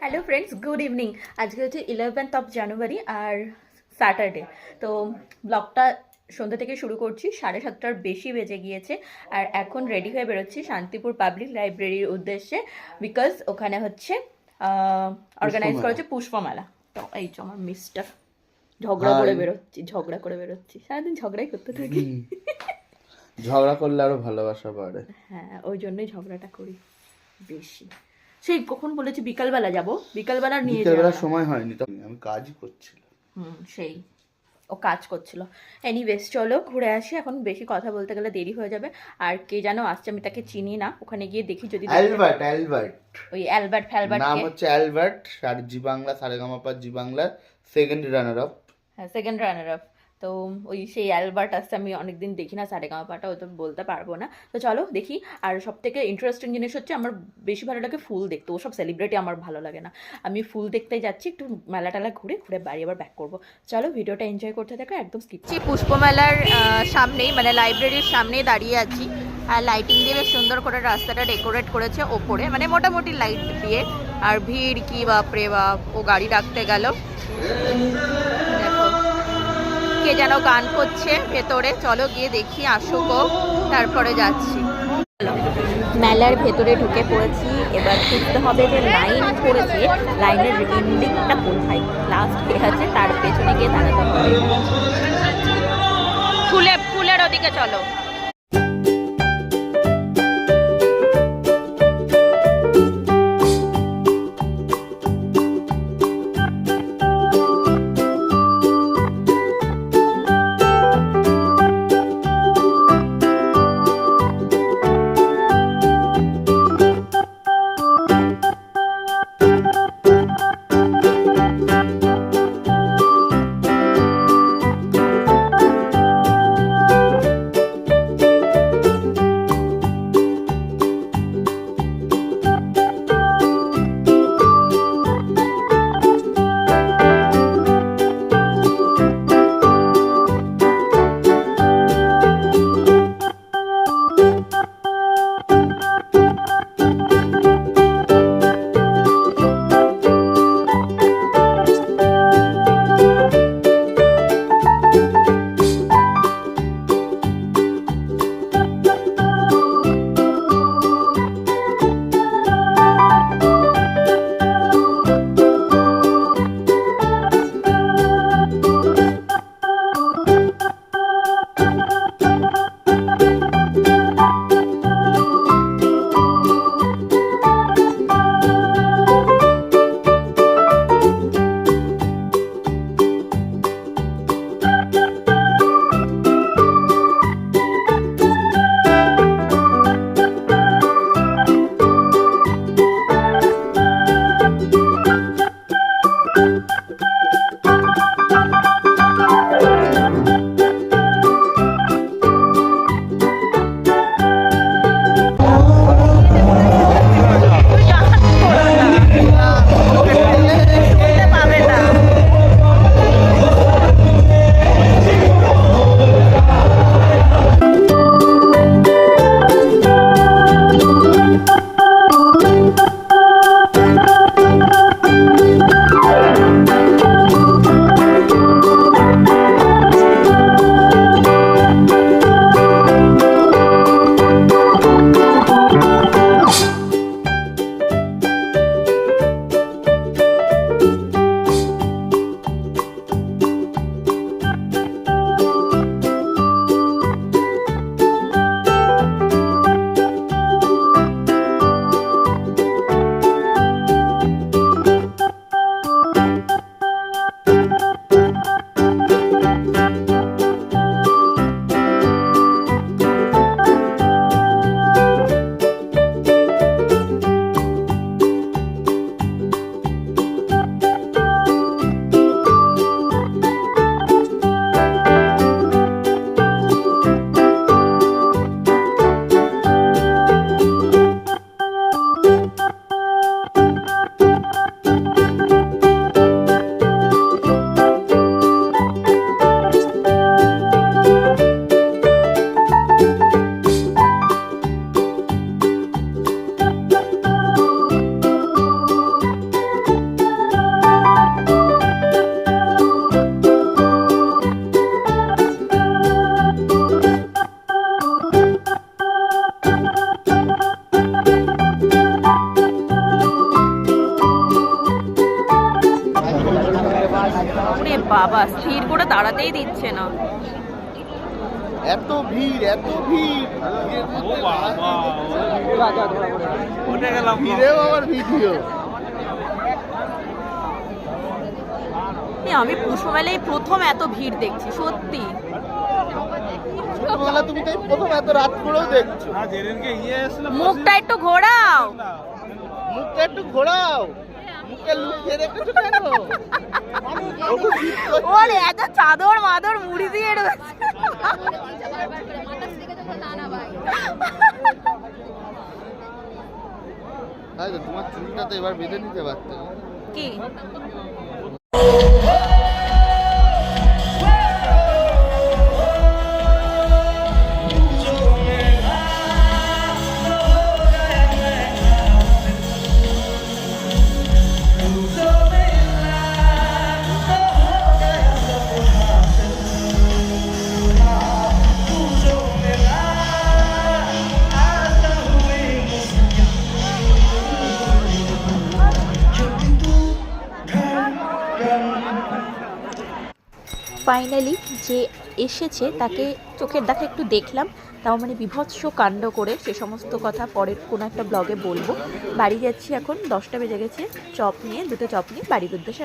Hello friends good evening আজকে হচ্ছে eleventh of January আর স্যাটারডে তো ব্লগটা সন্ধ্যা থেকে শুরু করছি সাড়ে সাতটার বেশি বেজে গিয়েছে আর এখন রেডি হয়ে বেরোচ্ছি শান্তিপুর পাবলিক লাইব্রেরির উদ্দেশ্যে বিকজ ওখানে হচ্ছে অর্গানাইজ করা হচ্ছে পুষ্পমেলা। তো এই যে আমার মিস্টার ঝগড়া করে বেরোচ্ছি ঝগড়া করে বেরোচ্ছি। সারাদিন ঝগড়াই করতে থাকি। ঝগড়া করলে আরও ভালোবাসা বাড়ে। হ্যাঁ ওই জন্যই ঝগড়াটা করি বেশি। সেই কখন বলেছি বিকালবেলা যাব বিকালবেলা নিয়ে বিকেলবেলা সময় হয়নি তো আমি কাজই করছিলাম। হুম সেই ও কাজ করছিল। এনিওয়েজ চলো ঘুরে আসি এখন বেশি কথা বলতে গেলে দেরি হয়ে যাবে। আর কে যেন আসছে আমি তাকে চিনি না ওখানে গিয়ে দেখি যদি অ্যালবার্ট অ্যালবার্ট। ওই অ্যালবার্ট ফ্যালবার্ট নাম হচ্ছে অ্যালবার্ট আর Zee Bangla Sa Re Ga Ma Pa Zee Bangla second runner up হ্যাঁ সেকেন্ড রানার আপ তো ওই সেই অ্যালবার্ট আসছে আমি অনেকদিন দেখি না সারে গামাপাটা ও তো বলতে পারব না। তো চলো দেখি, আর সব থেকে ইন্টারেস্টিং জিনিস হচ্ছে আমার বেশি ভালো লাগে ফুল দেখতে ওসব সেলিব্রিটি আমার ভালো লাগে না। আমি ফুল দেখতে যাচ্ছি, একটু মেলা টেলা ঘুরে ঘুরে বাড়ি আবার ব্যাক করব। চলো ভিডিওটা এনজয় করতে থাকো, একদম স্কিপ পুষ্পমেলার সামনেই মানে লাইব্রেরির সামনেই দাঁড়িয়ে আছি। আর লাইটিং দিয়ে বেশ সুন্দর করে রাস্তাটা ডেকোরেট করেছে ওপরে মানে মোটামুটি লাইট দিয়ে। আর ভিড় কি বাপরে বাপ, ও গাড়ি ডাকতে গেল। কে যেন গান করছে ভেতরে। চলো গিয়ে দেখি, আসুক তারপরে যাচ্ছি। মেলার ভেতরে ঢুকে পড়েছি। এবার খুঁজতে হবে যে লাইন পড়েছে। লাইনের এন্ডিংটা কোথায় লাস্ট কে আছে, তার পেছনে গিয়ে দাঁড়াতে হবে। ফুলে, ফুলের ওদিকে চলো। বাবা স্থির করে দাঁড়াতেই দিচ্ছে না। এত ভিড় এত ভিড়। ভিড়েও আবার ভিডিও। এ, আমি পুষ্পমেলায় প্রথম এত ভিড় দেখছি সত্যি। ছোটবেলা তুমি তাই প্রথম এত রাত করেও দেখছ। মুখটা একটু ঘোরাও। মুখটা একটু ঘোরাও। ওর এত চাদর মাদর মুড়ি দিয়ে রয়েছে তোমার চুলটা তো এবার বেঁধে নিতে পারতে। কি? ফাইনালি যে এসেছে তাকে চোখের দেখা একটু দেখলাম, তাও মানে বিভৎস কাণ্ড করে সে সমস্ত কথা পরের কোনো একটা ব্লগে বলব। বাড়ি যাচ্ছি এখন, দশটা বেজে গেছে, চপ নিয়ে, দুটো চপ নিয়ে বাড়ির উদ্দেশ্যে